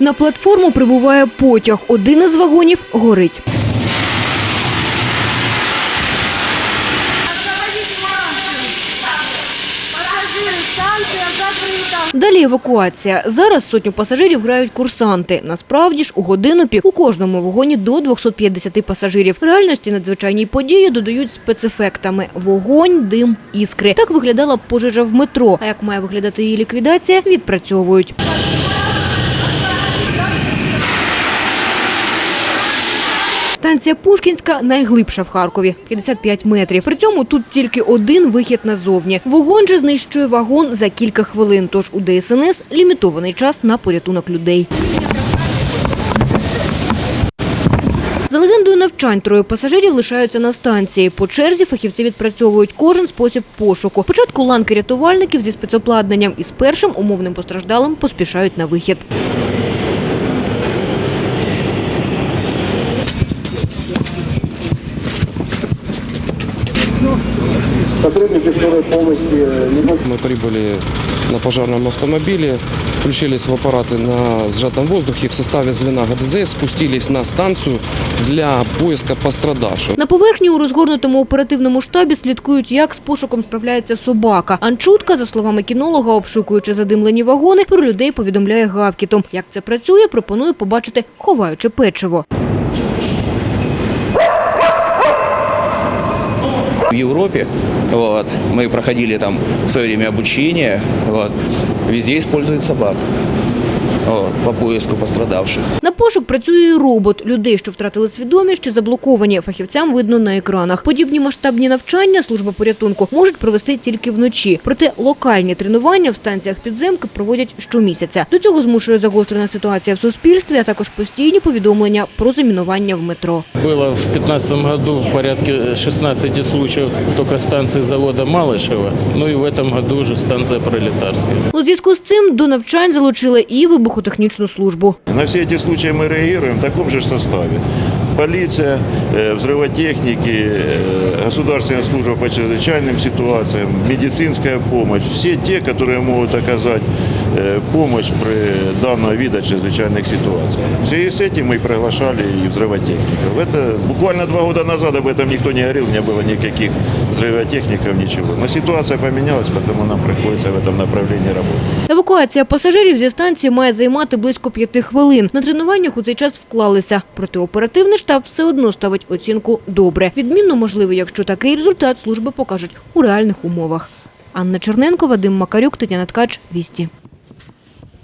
На платформу прибуває потяг. Один із вагонів горить. Далі евакуація. Зараз сотню пасажирів грають курсанти. Насправді ж у годину пік у кожному вагоні до 250 пасажирів. Реальності надзвичайні події додають спецефектами: вогонь, дим, іскри. Так виглядала пожежа в метро. А як має виглядати її ліквідація, відпрацьовують. Станція Пушкінська найглибша в Харкові 55 метрів. При цьому тут тільки один вихід назовні. Вогонь же знищує вагон за кілька хвилин. Тож у ДСНС лімітований час на порятунок людей. За легендою навчань, троє пасажирів лишаються на станції. По черзі фахівці відпрацьовують кожен спосіб пошуку. Спочатку ланки рятувальників зі спецобладнанням і з першим умовним постраждалим поспішають на вихід. Сотрудники скорой помощи не Мы прибыли на пожарном автомобиле, включились в аппараты на сжатом воздухе в составе звена ГДЗ, спустились на станцию для поиска пострадавших. На поверхні у розгорнутому оперативному штабі слідкують, як з пошуком справляється собака. Анчутка, за словами кінолога, обшукуючи задимлені вагони, про людей повідомляє гавкітом. Як це працює, пропоную побачити, ховаючи печиво. Европе вот, мы проходили там в свое время обучение, вот, везде используют собак по поиску пострадавших. На пошук працює і робот. Людей, що втратили свідомість чи заблоковані, фахівцям видно на екранах. Подібні масштабні навчання служба порятунку можуть провести тільки вночі. Проте локальні тренування в станціях підземки проводять щомісяця. До цього змушує загострена ситуація в суспільстві, а також постійні повідомлення про замінування в метро. Было в 2015 году порядка 16 случаев только станции завода Малышева, ну и в этом году уже станция Пролетарская. У зв'язку з цим до навчань залучили і вибухотехнічну службу. На все эти случаи мы реагируем в таком же составе. Полиция, э, взрывотехники, э, государственная служба по чрезвычайным ситуациям, медицинская помощь. Все те, которые могут оказать э, помощь при данного вида чрезвычайных ситуаций. В связи с этим мы приглашали и взрывотехников. Это буквально два года назад об этом никто не говорил, не было никаких взрывотехников, ничего. Но ситуация поменялась, поэтому нам приходится в этом направлении работать. Евакуація пасажирів зі станції має займати близько п'яти хвилин. На тренуваннях у цей час вклалися. Проте оперативний штаб все одно ставить оцінку «добре». Відмінно можливо, якщо такий результат служби покажуть у реальних умовах. Анна Черненко, Вадим Макарюк, Тетяна Ткач, Вісті.